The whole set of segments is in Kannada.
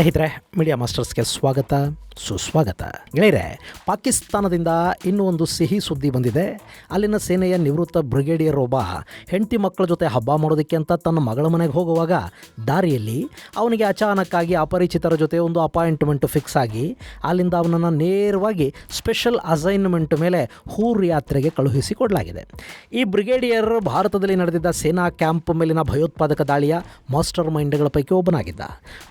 ಸ್ನೇಹಿತರೆ ಮೀಡಿಯಾ ಮಾಸ್ಟರ್ಸ್ಗೆ ಸ್ವಾಗತ, ಸುಸ್ವಾಗತ. ಗೆಳೆಯರೆ, ಪಾಕಿಸ್ತಾನದಿಂದ ಇನ್ನೂ ಒಂದು ಸಿಹಿ ಸುದ್ದಿ ಬಂದಿದೆ. ಅಲ್ಲಿನ ಸೇನೆಯ ನಿವೃತ್ತ ಬ್ರಿಗೇಡಿಯರ್ ಒಬ್ಬ ಹೆಂಡತಿ ಮಕ್ಕಳ ಜೊತೆ ಹಬ್ಬ ಮಾಡೋದಕ್ಕೆ ಅಂತ ತನ್ನ ಮಗಳ ಮನೆಗೆ ಹೋಗುವಾಗ ದಾರಿಯಲ್ಲಿ ಅವನಿಗೆ ಅಚಾನಕ್ಕಾಗಿ ಅಪರಿಚಿತರ ಜೊತೆ ಒಂದು ಅಪಾಯಿಂಟ್ಮೆಂಟ್ ಫಿಕ್ಸ್ ಆಗಿ ಅಲ್ಲಿಂದ ಅವನನ್ನು ನೇರವಾಗಿ ಸ್ಪೆಷಲ್ ಅಸೈನ್ಮೆಂಟ್ ಮೇಲೆ ಹೂರ್ ಯಾತ್ರೆಗೆ ಕಳುಹಿಸಿ ಕೊಡಲಾಗಿದೆ. ಈ ಬ್ರಿಗೇಡಿಯರ್ ಭಾರತದಲ್ಲಿ ನಡೆದಿದ್ದ ಸೇನಾ ಕ್ಯಾಂಪ್ ಮೇಲಿನ ಭಯೋತ್ಪಾದಕ ದಾಳಿಯ ಮಾಸ್ಟರ್ ಮೈಂಡ್ಗಳ ಪೈಕಿ ಒಬ್ಬನಾಗಿದ್ದ.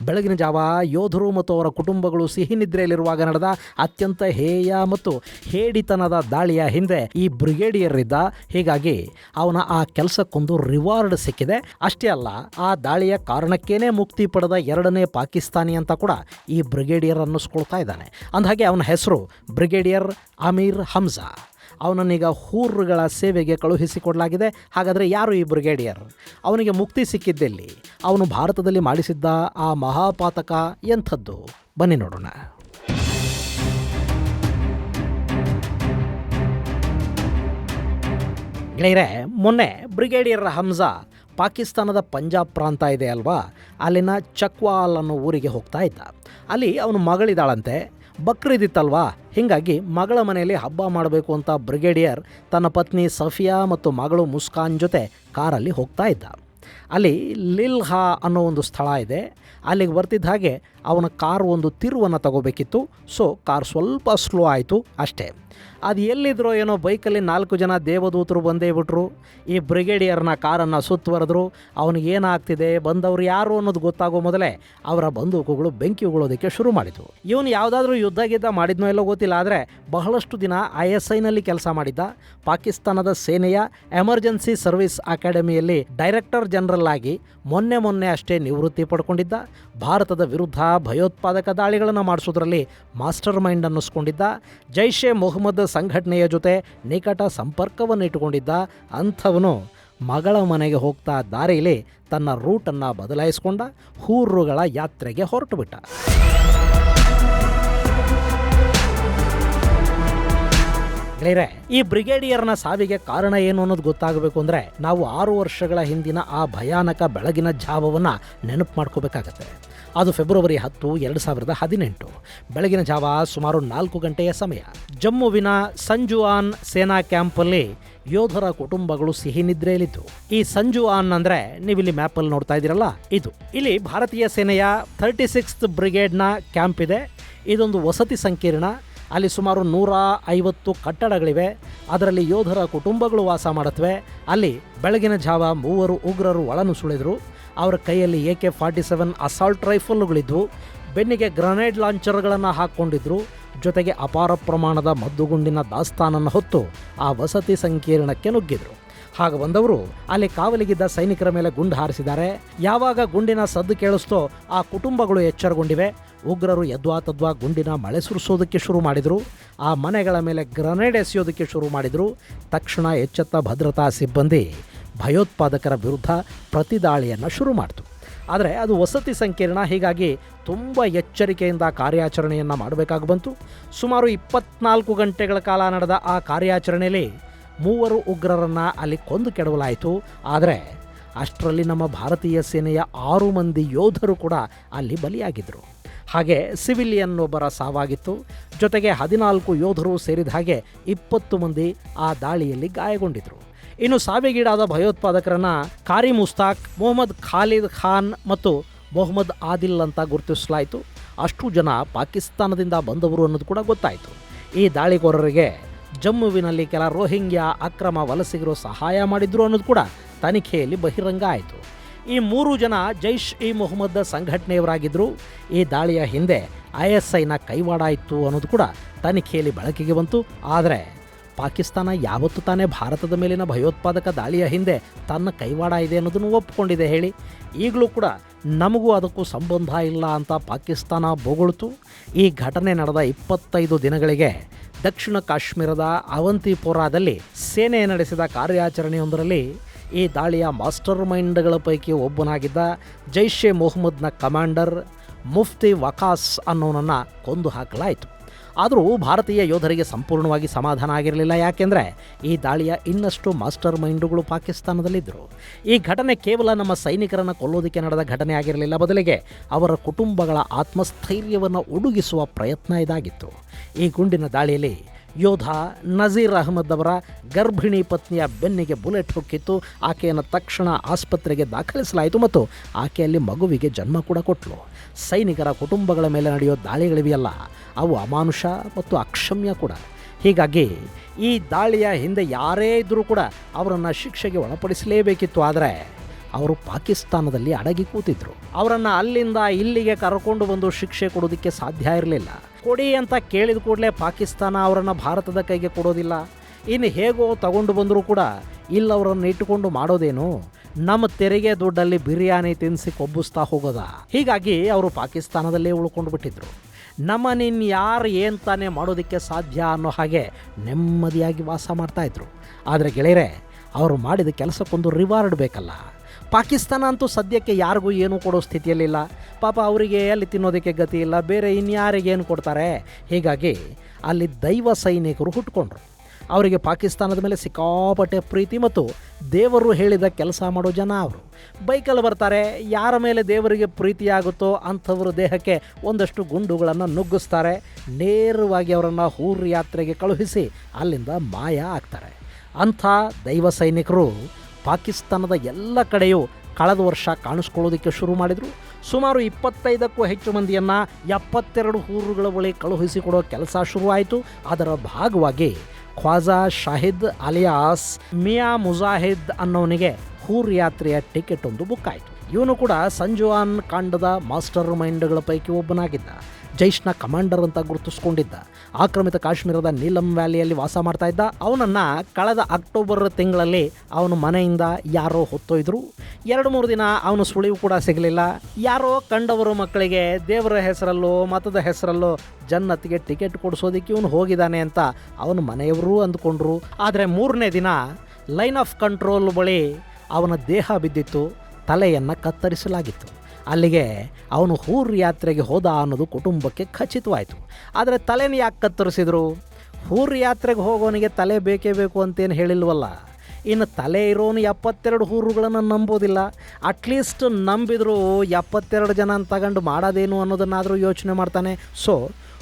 ಬೆಳಗಿನ ಜಾವ ಯೋಧರು ಮತ್ತು ಅವರ ಕುಟುಂಬಗಳು ಸಿಹಿ ನಿದ್ರೆಯಲ್ಲಿರುವಾಗ ನಡೆದ ಅತ್ಯಂತ ಹೇಯ ಮತ್ತು ಹೇಡಿತನದ ದಾಳಿಯ ಹಿಂದೆ ಈ ಬ್ರಿಗೇಡಿಯರ್ ಇದ್ದ ಹೀಗಾಗಿ ಅವನ ಆ ಕೆಲಸಕ್ಕೊಂದು ರಿವಾರ್ಡ್ ಸಿಕ್ಕಿದೆ. ಅಷ್ಟೇ ಅಲ್ಲ, ಆ ದಾಳಿಯ ಕಾರಣಕ್ಕೇನೆ ಮುಕ್ತಿ ಪಡೆದ ಎರಡನೇ ಪಾಕಿಸ್ತಾನಿ ಅಂತ ಕೂಡ ಈ ಬ್ರಿಗೇಡಿಯರ್ ಅನ್ನಿಸ್ಕೊಳ್ತಾ ಇದ್ದಾನೆ. ಅಂದಹಾಗೆ ಅವನ ಹೆಸರು ಬ್ರಿಗೇಡಿಯರ್ ಅಮೀರ್ ಹಮ್ಜಾ. ಅವನನ್ನೀಗ ಹೂರುಗಳ ಸೇವೆಗೆ ಕಳುಹಿಸಿಕೊಡಲಾಗಿದೆ. ಹಾಗಾದರೆ ಯಾರು ಈ ಬ್ರಿಗೇಡಿಯರ್? ಅವನಿಗೆ ಮುಕ್ತಿ ಸಿಕ್ಕಿದ್ದೆಲ್ಲಿ? ಅವನು ಭಾರತದಲ್ಲಿ ಮಾಡಿಸಿದ್ದ ಆ ಮಹಾಪಾತಕ ಎಂಥದ್ದು? ಬನ್ನಿ ನೋಡೋಣ. ಗೆಳೆಯರೆ, ಮೊನ್ನೆ ಬ್ರಿಗೇಡಿಯರ್ ಹಮ್ಜಾ ಪಾಕಿಸ್ತಾನದ ಪಂಜಾಬ್ ಪ್ರಾಂತ ಇದೆ ಅಲ್ವಾ? ಅಲ್ಲಿನ ಚಕ್ವಾಲ್ ಅನ್ನೋ ಊರಿಗೆ ಹೋಗ್ತಾ ಇದ್ದ. ಅಲ್ಲಿ ಅವನು ಮಗಳಿದ್ದಾಳಂತೆ ಬಕ್ರೀದಿತ್ತಲ್ವಾ? ಹೀಗಾಗಿ ಮಗಳ ಮನೆಯಲ್ಲಿ ಹಬ್ಬ ಮಾಡಬೇಕು ಅಂತ ಬ್ರಿಗೇಡಿಯರ್ ತನ್ನ ಪತ್ನಿ ಸಫಿಯಾ ಮತ್ತು ಮಗಳು ಮುಸ್ಕಾನ್ ಜೊತೆ ಕಾರಲ್ಲಿ ಹೋಗ್ತಾ ಇದ್ದ. ಅಲ್ಲಿ ಲಿಲ್ಹಾ ಅನ್ನೋ ಒಂದು ಸ್ಥಳ ಇದೆ. ಅಲ್ಲಿಗೆ ಬರ್ತಿದ್ದ ಹಾಗೆ ಅವನ ಕಾರ್ ಒಂದು ತಿರುವನ್ನು ತಗೋಬೇಕಿತ್ತು. ಸೊ ಕಾರ್ ಸ್ವಲ್ಪ ಸ್ಲೋ ಆಯಿತು ಅಷ್ಟೇ. ಅದು ಎಲ್ಲಿದ್ರೋ ಏನೋ ಬೈಕಲ್ಲಿ ನಾಲ್ಕು ಜನ ದೇವದೂತರು ಬಂದೇ ಬಿಟ್ರು. ಈ ಬ್ರಿಗೇಡಿಯರ್ನ ಕಾರನ್ನು ಸುತ್ತುವರೆದ್ರು ಅವನಿಗೆ ಏನಾಗ್ತಿದೆ? ಬಂದವರು ಯಾರು ಅನ್ನೋದು ಗೊತ್ತಾಗೋ ಮೊದಲೇ ಅವರ ಬಂದೂಕುಗಳು ಬೆಂಕಿ ಉಗುಳೋದಕ್ಕೆ ಶುರು ಮಾಡಿತು ಇವನು ಯಾವುದಾದ್ರೂ ಯುದ್ಧ ಗಿದ್ದ ಮಾಡಿದ್ನೋ ಎಲ್ಲೋ ಗೊತ್ತಿಲ್ಲ, ಆದರೆ ಬಹಳಷ್ಟು ದಿನ ಐ ಎಸ್ ಐನಲ್ಲಿ ಕೆಲಸ ಮಾಡಿದ್ದ. ಪಾಕಿಸ್ತಾನದ ಸೇನೆಯ ಎಮರ್ಜೆನ್ಸಿ ಸರ್ವಿಸ್ ಅಕಾಡೆಮಿಯಲ್ಲಿ ಡೈರೆಕ್ಟರ್ ಜನರಲ್ ಆಗಿ ಮೊನ್ನೆ ಮೊನ್ನೆ ಅಷ್ಟೇ ನಿವೃತ್ತಿ ಪಡ್ಕೊಂಡಿದ್ದ. ಭಾರತದ ವಿರುದ್ಧ ಭಯೋತ್ಪಾದಕ ದಾಳಿಗಳನ್ನು ಮಾಡಿಸೋದ್ರಲ್ಲಿ ಮಾಸ್ಟರ್ ಮೈಂಡ್ ಅನ್ನಿಸ್ಕೊಂಡಿದ್ದ. ಜೈಷೆ ಮೊಹಮ್ಮದ್ ಸಂಘಟನೆಯ ಜೊತೆ ನಿಕಟ ಸಂಪರ್ಕವನ್ನು ಇಟ್ಟುಕೊಂಡಿದ್ದ ಅಂಥವನು ಮಗಳ ಮನೆಗೆ ಹೋಗ್ತಾ ದಾರಿಯಲ್ಲಿ ತನ್ನ ರೂಟನ್ನು ಬದಲಾಯಿಸಿಕೊಂಡ ಹೂರುಗಳ ಯಾತ್ರೆಗೆ ಹೊರಟು ಬಿಟ್ಟ ಗೆಳೆಯರೆ, ಈ ಬ್ರಿಗೇಡಿಯರ್ನ ಸಾವಿಗೆ ಕಾರಣ ಏನು ಅನ್ನೋದು ಗೊತ್ತಾಗಬೇಕು ಅಂದರೆ ನಾವು ಆರು ವರ್ಷಗಳ ಹಿಂದಿನ ಆ ಭಯಾನಕ ಬೆಳಗಿನ ಜಾವವನ್ನು ನೆನಪು ಮಾಡ್ಕೋಬೇಕಾಗತ್ತೆ. ಅದು ಫೆಬ್ರವರಿ ಹತ್ತು, ಎರಡು ಸಾವಿರದ ಹದಿನೆಂಟು. ಬೆಳಗಿನ ಜಾವ ಸುಮಾರು ನಾಲ್ಕು ಗಂಟೆಯ ಸಮಯ. ಜಮ್ಮುವಿನ ಸಂಜುವಾನ್ ಸೇನಾ ಕ್ಯಾಂಪಲ್ಲಿ ಯೋಧರ ಕುಟುಂಬಗಳು ಸಿಹಿ ನಿದ್ರೆಯಲ್ಲಿದ್ದು. ಈ ಸಂಜುಆನ್ ಅಂದ್ರೆ ನೀವಿಲ್ಲಿ ಮ್ಯಾಪಲ್ಲಿ ನೋಡ್ತಾ ಇದ್ದೀರಲ್ಲ, ಇದು. ಇಲ್ಲಿ ಭಾರತೀಯ ಸೇನೆಯ ಥರ್ಟಿ ಸಿಕ್ಸ್ತ್ ಬ್ರಿಗೇಡ್ನ ಕ್ಯಾಂಪ್ ಇದೆ. ಇದೊಂದು ವಸತಿ ಸಂಕೀರ್ಣ. ಅಲ್ಲಿ ಸುಮಾರು ನೂರ ಐವತ್ತು ಕಟ್ಟಡಗಳಿವೆ. ಅದರಲ್ಲಿ ಯೋಧರ ಕುಟುಂಬಗಳು ವಾಸ ಮಾಡುತ್ತವೆ. ಅಲ್ಲಿ ಬೆಳಗಿನ ಜಾವ ಮೂವರು ಉಗ್ರರು ಒಳನುಸುಳಿದ್ರು. ಅವರ ಕೈಯಲ್ಲಿ A K forty seven assault ರೈಫಲ್ಗಳಿದ್ವು. ಬೆನ್ನಿಗೆ ಗ್ರನೇಡ್ ಲಾಂಚರ್ಗಳನ್ನು ಹಾಕ್ಕೊಂಡಿದ್ರು ಜೊತೆಗೆ ಅಪಾರ ಪ್ರಮಾಣದ ಮದ್ದುಗುಂಡಿನ ದಾಸ್ತಾನನ್ನು ಹೊತ್ತು ಆ ವಸತಿ ಸಂಕೀರ್ಣಕ್ಕೆ ನುಗ್ಗಿದ್ರು. ಹಾಗೆ ಬಂದವರು ಅಲ್ಲಿ ಕಾವಲಿಗಿದ್ದ ಸೈನಿಕರ ಮೇಲೆ ಗುಂಡು ಹಾರಿಸಿದ್ದಾರೆ. ಯಾವಾಗ ಗುಂಡಿನ ಸದ್ದು ಕೇಳಿಸ್ತೋ ಆ ಕುಟುಂಬಗಳು ಎಚ್ಚರಗೊಂಡಿವೆ. ಉಗ್ರರು ಯದ್ವಾ ತದ್ವಾ ಗುಂಡಿನ ಮಳೆ ಸುರಿಸೋದಕ್ಕೆ ಶುರು ಮಾಡಿದರು. ಆ ಮನೆಗಳ ಮೇಲೆ ಗ್ರನೇಡ್ ಎಸೆಯೋದಕ್ಕೆ ಶುರು ಮಾಡಿದರು. ತಕ್ಷಣ ಎಚ್ಚೆತ್ತ ಭದ್ರತಾ ಸಿಬ್ಬಂದಿ ಭಯೋತ್ಪಾದಕರ ವಿರುದ್ಧ ಪ್ರತಿದಾಳಿಯನ್ನು ಶುರು ಮಾಡಿತು. ಆದರೆ ಅದು ವಸತಿ ಸಂಕೀರ್ಣ, ಹೀಗಾಗಿ ತುಂಬ ಎಚ್ಚರಿಕೆಯಿಂದ ಕಾರ್ಯಾಚರಣೆಯನ್ನು ಮಾಡಬೇಕಾಗಿ ಬಂತು. ಸುಮಾರು ಇಪ್ಪತ್ನಾಲ್ಕು ಗಂಟೆಗಳ ಕಾಲ ನಡೆದ ಆ ಕಾರ್ಯಾಚರಣೆಯಲ್ಲಿ ಮೂವರು ಉಗ್ರರನ್ನು ಅಲ್ಲಿ ಕೊಂದು ಕೆಡವಲಾಯಿತು. ಆದರೆ ಅಷ್ಟರಲ್ಲಿ ನಮ್ಮ ಭಾರತೀಯ ಸೇನೆಯ ಆರು ಮಂದಿ ಯೋಧರು ಕೂಡ ಅಲ್ಲಿ ಬಲಿಯಾಗಿದ್ದರು ಹಾಗೆ ಸಿವಿಲಿಯನ್ ಒಬ್ಬರ ಸಾವಾಗಿತ್ತು. ಜೊತೆಗೆ ಹದಿನಾಲ್ಕು ಯೋಧರು ಸೇರಿದ ಹಾಗೆ ಇಪ್ಪತ್ತು ಮಂದಿ ಆ ದಾಳಿಯಲ್ಲಿ ಗಾಯಗೊಂಡಿದ್ದರು ಇನ್ನು ಸಾವಿಗೀಡಾದ ಭಯೋತ್ಪಾದಕರನ್ನ ಕಾರಿ ಮುಸ್ತಾಕ್, ಮೊಹಮ್ಮದ್ ಖಾಲಿದ್ ಖಾನ್ ಮತ್ತು ಮೊಹಮ್ಮದ್ ಆದಿಲ್ ಅಂತ ಗುರುತಿಸಲಾಯಿತು. ಅಷ್ಟು ಜನ ಪಾಕಿಸ್ತಾನದಿಂದ ಬಂದವರು ಅನ್ನೋದು ಕೂಡ ಗೊತ್ತಾಯಿತು. ಈ ದಾಳಿಕೋರರಿಗೆ ಜಮ್ಮುವಿನಲ್ಲಿ ಕೆಲ ರೋಹಿಂಗ್ಯಾ ಅಕ್ರಮ ವಲಸಿಗರು ಸಹಾಯ ಮಾಡಿದ್ರು ಅನ್ನೋದು ಕೂಡ ತನಿಖೆಯಲ್ಲಿ ಬಹಿರಂಗ ಆಯಿತು. ಈ ಮೂರು ಜನ ಜೈಷ್ ಇ ಮೊಹಮ್ಮದ್ ಸಂಘಟನೆಯವರಾಗಿದ್ದರು ಈ ದಾಳಿಯ ಹಿಂದೆ ಐ ಎಸ್ ಐನ ಕೈವಾಡ ಇತ್ತು ಅನ್ನೋದು ಕೂಡ ತನಿಖೆಯಲ್ಲಿ ಬೆಳಕಿಗೆ ಬಂತು. ಆದರೆ ಪಾಕಿಸ್ತಾನ ಯಾವತ್ತೂ ತಾನೇ ಭಾರತದ ಮೇಲಿನ ಭಯೋತ್ಪಾದಕ ದಾಳಿಯ ಹಿಂದೆ ತನ್ನ ಕೈವಾಡ ಇದೆ ಅನ್ನೋದನ್ನು ಒಪ್ಪಿಕೊಂಡಿದೆ ಹೇಳಿ. ಈಗಲೂ ಕೂಡ ನಮಗೂ ಅದಕ್ಕೂ ಸಂಬಂಧ ಇಲ್ಲ ಅಂತ ಪಾಕಿಸ್ತಾನ ಬೊಗಳ್ತು ಈ ಘಟನೆ ನಡೆದ ಇಪ್ಪತ್ತೈದು ದಿನಗಳಿಗೆ ದಕ್ಷಿಣ ಕಾಶ್ಮೀರದ ಅವಂತಿಪೋರಾದಲ್ಲಿ ಸೇನೆ ನಡೆಸಿದ ಕಾರ್ಯಾಚರಣೆಯೊಂದರಲ್ಲಿ ಈ ದಾಳಿಯ ಮಾಸ್ಟರ್ ಮೈಂಡ್ಗಳ ಪೈಕಿ ಒಬ್ಬನಾಗಿದ್ದ ಜೈಷೆ ಮೊಹಮ್ಮದ್ನ ಕಮಾಂಡರ್ ಮುಫ್ತಿ ವಕಾಸ್ ಅನ್ನೋನನ್ನು ಕೊಂದು ಹಾಕಲಾಯಿತು. ಆದರೂ ಭಾರತೀಯ ಯೋಧರಿಗೆ ಸಂಪೂರ್ಣವಾಗಿ ಸಮಾಧಾನ ಆಗಿರಲಿಲ್ಲ. ಯಾಕೆಂದರೆ ಈ ದಾಳಿಯ ಇನ್ನಷ್ಟು ಮಾಸ್ಟರ್ ಮೈಂಡುಗಳು ಪಾಕಿಸ್ತಾನದಲ್ಲಿದ್ದರು. ಈ ಘಟನೆ ಕೇವಲ ನಮ್ಮ ಸೈನಿಕರನ್ನು ಕೊಲ್ಲೋದಕ್ಕೆ ನಡೆದ ಘಟನೆ ಆಗಿರಲಿಲ್ಲ. ಬದಲಿಗೆ ಅವರ ಕುಟುಂಬಗಳ ಆತ್ಮಸ್ಥೈರ್ಯವನ್ನು ಉಡುಗಿಸುವ ಪ್ರಯತ್ನ ಇದಾಗಿತ್ತು. ಈ ಗುಂಡಿನ ದಾಳಿಯಲ್ಲಿ ಯೋಧ ನಜೀರ್ ಅಹಮದ್ ಅವರ ಗರ್ಭಿಣಿ ಪತ್ನಿಯ ಬೆನ್ನಿಗೆ ಬುಲೆಟ್ ಹೊಕ್ಕಿತ್ತು. ಆಕೆಯನ್ನು ತಕ್ಷಣ ಆಸ್ಪತ್ರೆಗೆ ದಾಖಲಿಸಲಾಯಿತು ಮತ್ತು ಆಕೆಯಲ್ಲಿ ಮಗುವಿಗೆ ಜನ್ಮ ಕೂಡ ಕೊಟ್ಟಳು ಸೈನಿಕರ ಕುಟುಂಬಗಳ ಮೇಲೆ ನಡೆಯೋ ದಾಳಿಗಳಿವೆಯಲ್ಲ, ಅವು ಅಮಾನುಷ ಮತ್ತು ಅಕ್ಷಮ್ಯ ಕೂಡ. ಹೀಗಾಗಿ ಈ ದಾಳಿಯ ಹಿಂದೆ ಯಾರೇ ಇದ್ದರೂ ಕೂಡ ಅವರನ್ನು ಶಿಕ್ಷೆಗೆ ಒಳಪಡಿಸಲೇಬೇಕಿತ್ತು. ಆದರೆ ಅವರು ಪಾಕಿಸ್ತಾನದಲ್ಲಿ ಅಡಗಿ ಕೂತಿದ್ರು. ಅವರನ್ನು ಅಲ್ಲಿಂದ ಇಲ್ಲಿಗೆ ಕರ್ಕೊಂಡು ಬಂದು ಶಿಕ್ಷೆ ಕೊಡೋದಕ್ಕೆ ಸಾಧ್ಯ ಇರಲಿಲ್ಲ. ಕೊಡಿ ಅಂತ ಕೇಳಿದ ಕೂಡಲೇ ಪಾಕಿಸ್ತಾನ ಅವರನ್ನು ಭಾರತದ ಕೈಗೆ ಕೊಡೋದಿಲ್ಲ. ಇನ್ನು ಹೇಗೋ ತಗೊಂಡು ಬಂದರೂ ಕೂಡ ಇಲ್ಲಿ ಅವರನ್ನು ಇಟ್ಟುಕೊಂಡು ಮಾಡೋದೇನು? ನಮ್ಮ ತೆರಿಗೆ ದುಡ್ಡಲ್ಲಿ ಬಿರಿಯಾನಿ ತಿನ್ನಿಸಿ ಕೊಬ್ಬಿಸ್ತಾ ಹೋಗೋದ? ಹೀಗಾಗಿ ಅವರು ಪಾಕಿಸ್ತಾನದಲ್ಲೇ ಉಳ್ಕೊಂಡು ಬಿಟ್ಟಿದ್ರು. ನಮ್ಮನಿನ್ ಯಾರು ಏನು ತಾನೇ ಮಾಡೋದಕ್ಕೆ ಸಾಧ್ಯ ಅನ್ನೋ ಹಾಗೆ ನೆಮ್ಮದಿಯಾಗಿ ವಾಸ ಮಾಡ್ತಾಯಿದ್ರು ಆದರೆ ಗೆಳೆಯರೆ, ಅವರು ಮಾಡಿದ ಕೆಲಸಕ್ಕೊಂದು ರಿವಾರ್ಡ್ ಬೇಕಲ್ಲ. ಪಾಕಿಸ್ತಾನ ಅಂತೂ ಸದ್ಯಕ್ಕೆ ಯಾರಿಗೂ ಏನೂ ಕೊಡೋ ಸ್ಥಿತಿಯಲ್ಲಿಲ್ಲ. ಪಾಪ ಅವರಿಗೆ ಅಲ್ಲಿ ತಿನ್ನೋದಕ್ಕೆ ಗತಿ ಇಲ್ಲ, ಬೇರೆ ಇನ್ಯಾರಿಗೆ ಏನು ಕೊಡ್ತಾರೆ? ಹೀಗಾಗಿ ಅಲ್ಲಿ ದೈವ ಸೈನಿಕರು ಹುಟ್ಕೊಂಡ್ರು. ಅವರಿಗೆ ಪಾಕಿಸ್ತಾನದ ಮೇಲೆ ಸಿಕ್ಕಾಪಟ್ಟೆ ಪ್ರೀತಿ ಮತ್ತು ದೇವರು ಹೇಳಿದ ಕೆಲಸ ಮಾಡೋ ಜನ ಅವರು. ಬೈಕಲ್ಲಿ ಬರ್ತಾರೆ, ಯಾರ ಮೇಲೆ ದೇವರಿಗೆ ಪ್ರೀತಿಯಾಗುತ್ತೋ ಅಂಥವ್ರ ದೇಹಕ್ಕೆ ಒಂದಷ್ಟು ಗುಂಡುಗಳನ್ನು ನುಗ್ಗಿಸ್ತಾರೆ, ನೇರವಾಗಿ ಅವರನ್ನು ಹೂರ್ ಯಾತ್ರೆಗೆ ಕಳುಹಿಸಿ ಅಲ್ಲಿಂದ ಮಾಯ ಆಗ್ತಾರೆ ಅಂಥ ದೈವ ಸೈನಿಕರು ಪಾಕಿಸ್ತಾನದ ಎಲ್ಲ ಕಡೆಯೂ ಕಳೆದ ವರ್ಷ ಕಾಣಿಸ್ಕೊಳ್ಳೋದಕ್ಕೆ ಶುರು ಮಾಡಿದರು. ಸುಮಾರು ಇಪ್ಪತ್ತೈದಕ್ಕೂ ಹೆಚ್ಚು ಮಂದಿಯನ್ನು ಎಪ್ಪತ್ತೆರಡು ಊರುಗಳ ಬಳಿ ಕಳುಹಿಸಿಕೊಡೋ ಕೆಲಸ ಶುರುವಾಯಿತು. ಅದರ ಭಾಗವಾಗಿ ಖ್ವಾಜಾ ಶಾಹಿದ್ ಅಲಿಯಾಸ್ ಮಿಯಾ ಮುಜಾಹಿದ್ ಅನ್ನೋನಿಗೆ ಹೂರ್ ಯಾತ್ರೆಯ ಟಿಕೆಟ್ ಒಂದು ಬುಕ್ ಆಯಿತು. ಇವನು ಕೂಡ ಸಂಜುವಾನ್ ಕಾಂಡದ ಮಾಸ್ಟರ್ ಮೈಂಡ್ಗಳ ಪೈಕಿ ಒಬ್ಬನಾಗಿದ್ದ. ಜೈಷ್ನ ಕಮಾಂಡರ್ ಅಂತ ಗುರುತಿಸ್ಕೊಂಡಿದ್ದ. ಆಕ್ರಮಿತ ಕಾಶ್ಮೀರದ ನೀಲಂ ವ್ಯಾಲಿಯಲ್ಲಿ ವಾಸ ಮಾಡ್ತಾ ಇದ್ದ. ಅವನನ್ನು ಕಳೆದ ಅಕ್ಟೋಬರ್ ತಿಂಗಳಲ್ಲಿ ಅವನ ಮನೆಯಿಂದ ಯಾರೋ ಹೊತ್ತೊಯ್ದರು. ಎರಡು ಮೂರು ದಿನ ಅವನು ಸುಳಿವು ಕೂಡ ಸಿಗಲಿಲ್ಲ. ಯಾರೋ ಕಂಡವರು ಮಕ್ಕಳಿಗೆ ದೇವರ ಹೆಸರಲ್ಲೋ, ಮತದ ಹೆಸರಲ್ಲೋ ಜನ್ನತ್ತಿಗೆ ಟಿಕೆಟ್ ಕೊಡಿಸೋದಕ್ಕೆ ಇವನು ಹೋಗಿದ್ದಾನೆ ಅಂತ ಅವನ ಮನೆಯವರು ಅಂದ್ಕೊಂಡ್ರು. ಆದರೆ ಮೂರನೇ ದಿನ ಲೈನ್ ಆಫ್ ಕಂಟ್ರೋಲ್ ಬಳಿ ಅವನ ದೇಹ ಬಿದ್ದಿತ್ತು. ತಲೆಯನ್ನು ಕತ್ತರಿಸಲಾಗಿತ್ತು. ಅಲ್ಲಿಗೆ ಅವನು ಹೂರ್ ಯಾತ್ರೆಗೆ ಹೋದ ಅನ್ನೋದು ಕುಟುಂಬಕ್ಕೆ ಖಚಿತವಾಯಿತು. ಆದರೆ ತಲೆನ ಯಾಕೆ ಕತ್ತರಿಸಿದ್ರು? ಹೂರ್ ಯಾತ್ರೆಗೆ ಹೋಗೋನಿಗೆ ತಲೆ ಬೇಕೇ ಬೇಕು ಅಂತೇನು ಹೇಳಿಲ್ವಲ್ಲ? ಇನ್ನು ತಲೆ ಇರೋನು ಎಪ್ಪತ್ತೆರಡು ಹೂರುಗಳನ್ನು ನಂಬೋದಿಲ್ಲ. ಅಟ್ಲೀಸ್ಟ್ ನಂಬಿದರೂ ಎಪ್ಪತ್ತೆರಡು ಜನ ತಗೊಂಡು ಮಾಡೋದೇನು ಅನ್ನೋದನ್ನಾದರೂ ಯೋಚನೆ ಮಾಡ್ತಾನೆ. ಸೊ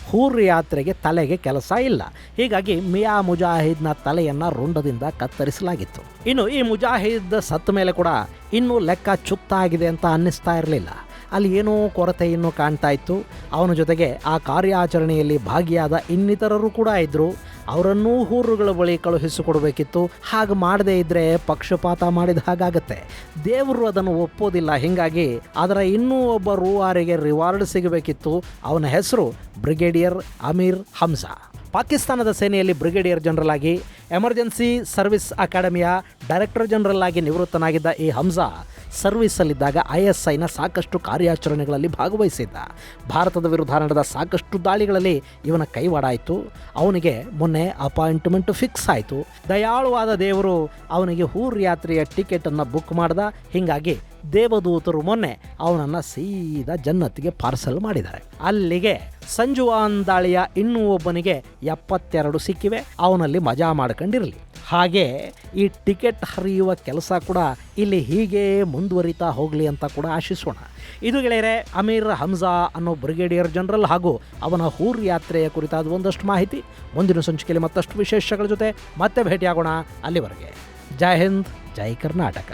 ಹೂರ್ ಯಾತ್ರೆಗೆ ತಲೆಗೆ ಕೆಲಸ ಇಲ್ಲ. ಹೀಗಾಗಿ ಮಿಯಾ ಮುಜಾಹಿದ್ನ ತಲೆಯನ್ನು ರುಂಡದಿಂದ ಕತ್ತರಿಸಲಾಗಿತ್ತು. ಇನ್ನು ಈ ಮುಜಾಹಿದ್ ಸತ್ತ ಮೇಲೆ ಕೂಡ ಇನ್ನೂ ಲೆಕ್ಕ ಚುಕ್ತಾಗಿದೆ ಅಂತ ಅನ್ನಿಸ್ತಾ ಇರಲಿಲ್ಲ. ಅಲ್ಲಿ ಏನೋ ಕೊರತೆಯನ್ನು ಕಾಣ್ತಾ ಇತ್ತು. ಅವನ ಜೊತೆಗೆ ಆ ಕಾರ್ಯಾಚರಣೆಯಲ್ಲಿ ಭಾಗಿಯಾದ ಇನ್ನಿತರರು ಕೂಡ ಇದ್ದರು ಅವರನ್ನೂ ಹೂರುಗಳ ಬಳಿ ಕಳುಹಿಸಿಕೊಡಬೇಕಿತ್ತು. ಹಾಗೆ ಮಾಡದೇ ಇದ್ದರೆ ಪಕ್ಷಪಾತ ಮಾಡಿದ ಹಾಗಾಗತ್ತೆ. ದೇವರು ಅದನ್ನು ಒಪ್ಪೋದಿಲ್ಲ. ಹೀಗಾಗಿ ಅದರ ಇನ್ನೂ ಒಬ್ಬ ರೂವಾರಿಗೆ ರಿವಾರ್ಡ್ ಸಿಗಬೇಕಿತ್ತು. ಅವನ ಹೆಸರು ಬ್ರಿಗೇಡಿಯರ್ ಅಮೀರ್ ಹಮ್ಸಾ. ಪಾಕಿಸ್ತಾನದ ಸೇನೆಯಲ್ಲಿ ಬ್ರಿಗೇಡಿಯರ್ ಜನರಲ್ ಆಗಿ ಎಮರ್ಜೆನ್ಸಿ ಸರ್ವಿಸ್ ಅಕಾಡೆಮಿಯ ಡೈರೆಕ್ಟರ್ ಜನರಲ್ ಆಗಿ ನಿವೃತ್ತನಾಗಿದ್ದ ಈ ಹಮ್ಸಾ ಸರ್ವಿಸಲ್ಲಿದ್ದಾಗ ಐ ಎಸ್ ಐನ ಸಾಕಷ್ಟು ಕಾರ್ಯಾಚರಣೆಗಳಲ್ಲಿ ಭಾಗವಹಿಸಿದ್ದ. ಭಾರತದ ವಿರುದ್ಧ ನಡೆದ ಸಾಕಷ್ಟು ದಾಳಿಗಳಲ್ಲಿ ಇವನ ಕೈವಾಡಾಯಿತು. ಅವನಿಗೆ ಮೊನ್ನೆ ಅಪಾಯಿಂಟ್ಮೆಂಟ್ ಫಿಕ್ಸ್ ಆಯಿತು. ದಯಾಳುವಾದ ದೇವರು ಅವನಿಗೆ ಹೂರ್ ಯಾತ್ರೆಯ ಟಿಕೆಟನ್ನು ಬುಕ್ ಮಾಡ್ದ. ಹೀಗಾಗಿ ದೇವದೂತರು ಮೊನ್ನೆ ಅವನನ್ನು ಸೀದಾ ಜನ್ನತ್ತಿಗೆ ಪಾರ್ಸಲ್ ಮಾಡಿದ್ದಾರೆ. ಅಲ್ಲಿಗೆ ಸಂಜುವಾನ್ ದಾಳಿಯ ಇನ್ನೂ ಒಬ್ಬನಿಗೆ ಎಪ್ಪತ್ತೆರಡು ಸಿಕ್ಕಿವೆ. ಅವನಲ್ಲಿ ಮಜಾ ಮಾಡ್ಕೊಂಡಿರಲಿ. ಹಾಗೆ ಈ ಟಿಕೆಟ್ ಹರಿಯುವ ಕೆಲಸ ಕೂಡ ಇಲ್ಲಿ ಹೀಗೆ ಮುಂದುವರಿತಾ ಹೋಗಲಿ ಅಂತ ಕೂಡ ಆಶಿಸೋಣ. ಇದು ಗೆಳೆಯರೆ, ಅಮೀರ್ ಹಮ್ಜಾ ಅನ್ನೋ ಬ್ರಿಗೇಡಿಯರ್ ಜನರಲ್ ಹಾಗೂ ಅವನ ಹೂರ್ ಯಾತ್ರೆಯ ಕುರಿತಾದ ಒಂದಷ್ಟು ಮಾಹಿತಿ. ಮುಂದಿನ ಸಂಚಿಕೆಯಲ್ಲಿ ಮತ್ತಷ್ಟು ವಿಶೇಷಗಳ ಜೊತೆ ಮತ್ತೆ ಭೇಟಿಯಾಗೋಣ ಅಲ್ಲಿವರೆಗೆ. ಜೈ ಹಿಂದ್, ಜೈ ಕರ್ನಾಟಕ.